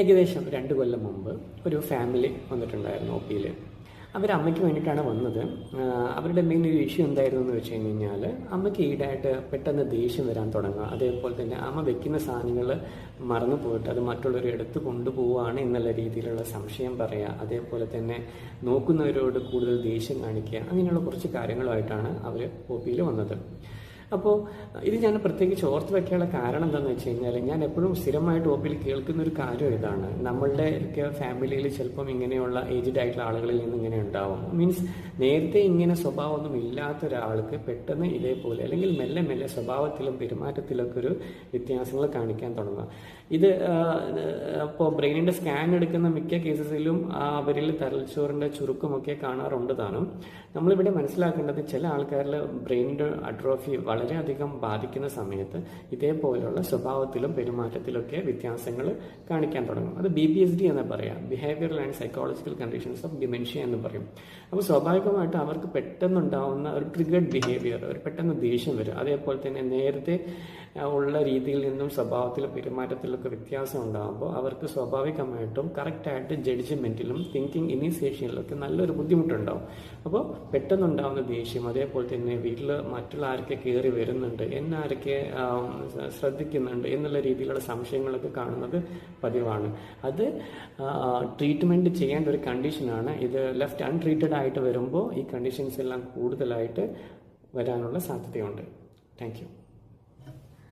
ഏകദേശം രണ്ട് കൊല്ലം മുമ്പ് ഒരു ഫാമിലി വന്നിട്ടുണ്ടായിരുന്നു ഒ പിയിൽ അവർ അമ്മയ്ക്ക് വേണ്ടിയിട്ടാണ് വന്നത്. അവരുടെ മെയിൻ ഒരു ഇഷ്യൂ എന്തായിരുന്നു എന്ന് വെച്ച് കഴിഞ്ഞ് കഴിഞ്ഞാൽ അമ്മയ്ക്ക് ഈടായിട്ട് പെട്ടെന്ന് ദേഷ്യം വരാൻ തുടങ്ങുക. അതേപോലെ തന്നെ അമ്മ വെക്കുന്ന സാധനങ്ങൾ മറന്നു പോയിട്ട് അത് മറ്റുള്ളവർ എടുത്ത് കൊണ്ടുപോവുകയാണ് എന്നുള്ള രീതിയിലുള്ള സംശയം പറയുക. അതേപോലെ തന്നെ നോക്കുന്നവരോട് കൂടുതൽ ദേഷ്യം കാണിക്കുക. അങ്ങനെയുള്ള കുറച്ച് കാര്യങ്ങളുമായിട്ടാണ് അവർ ഒ പിയിൽ വന്നത്. അപ്പോൾ ഇത് ഞാൻ പ്രത്യേകിച്ച് ഓർത്ത് വെക്കാനുള്ള കാരണം എന്താണെന്ന് വെച്ച് കഴിഞ്ഞാൽ ഞാൻ എപ്പോഴും സ്ഥിരമായിട്ട് ഓപ്പിൽ കേൾക്കുന്ന ഒരു കാര്യം ഇതാണ്. നമ്മളുടെ ഫാമിലിയിൽ ചിലപ്പം ഇങ്ങനെയുള്ള ഏജ്ഡ് ആയിട്ടുള്ള ആളുകളിൽ നിന്ന് ഇങ്ങനെ ഉണ്ടാവും. മീൻസ് നേരത്തെ ഇങ്ങനെ സ്വഭാവമൊന്നും ഇല്ലാത്ത ഒരാൾക്ക് പെട്ടെന്ന് ഇതേപോലെ അല്ലെങ്കിൽ മെല്ലെ മെല്ലെ സ്വഭാവത്തിലും പെരുമാറ്റത്തിലൊക്കെ ഒരു വ്യത്യാസങ്ങൾ കാണിക്കാൻ തുടങ്ങുക. ഇത് ഇപ്പോൾ ബ്രെയിനിന്റെ സ്കാൻ എടുക്കുന്ന മിക്ക കേസസിലും അവരിൽ തലച്ചോറിന്റെ ചുരുക്കമൊക്കെ കാണാറുണ്ട് താനും. നമ്മളിവിടെ മനസ്സിലാക്കേണ്ടത് ചില ആൾക്കാരിൽ ബ്രെയിനിന്റെ അട്രോഫി വളരെയധികം ബാധിക്കുന്ന സമയത്ത് ഇതേപോലുള്ള സ്വഭാവത്തിലും പെരുമാറ്റത്തിലൊക്കെ വ്യത്യാസങ്ങൾ കാണിക്കാൻ തുടങ്ങും. അത് ബി പി എസ് ഡി എന്ന് പറയാം. Behavioural and psychological conditions of dementia എന്ന് പറയും. അപ്പോൾ സ്വാഭാവികമായിട്ട് അവർക്ക് പെട്ടെന്നുണ്ടാവുന്ന ഒരു ട്രിഗഡ് ബിഹേവിയർ ഒരു പെട്ടെന്ന് ദേഷ്യം വരും. അതേപോലെ തന്നെ നേരത്തെ ഉള്ള രീതിയിൽ നിന്നും സ്വഭാവത്തിലും പെരുമാറ്റത്തിലൊക്കെ വ്യത്യാസം ഉണ്ടാകുമ്പോൾ അവർക്ക് സ്വാഭാവികമായിട്ടും കറക്റ്റായിട്ട് ജഡ്ജ്മെന്റിലും തിങ്കിങ് ഇനീസിയേഷനിലൊക്കെ നല്ലൊരു ബുദ്ധിമുട്ടുണ്ടാവും. അപ്പോൾ പെട്ടെന്നുണ്ടാവുന്ന ദേഷ്യം അതേപോലെ തന്നെ വീട്ടിൽ മറ്റുള്ള ആരൊക്കെ വരുന്നുണ്ട്. എന്നാരൊക്കെ ശ്രദ്ധിക്കുന്നുണ്ട് എന്നുള്ള രീതിയിലുള്ള സംശയങ്ങളൊക്കെ കാണുന്നത് പതിവാണ്. അത് ട്രീറ്റ്മെന്റ് ചെയ്യേണ്ട ഒരു കണ്ടീഷനാണ് ഇത് ലെഫ്റ്റ് അൺട്രീറ്റഡ് ആയിട്ട് വരുമ്പോൾ ഈ കണ്ടീഷൻസ് എല്ലാം കൂടുതലായിട്ട് വരാനുള്ള സാധ്യതയുണ്ട്. താങ്ക്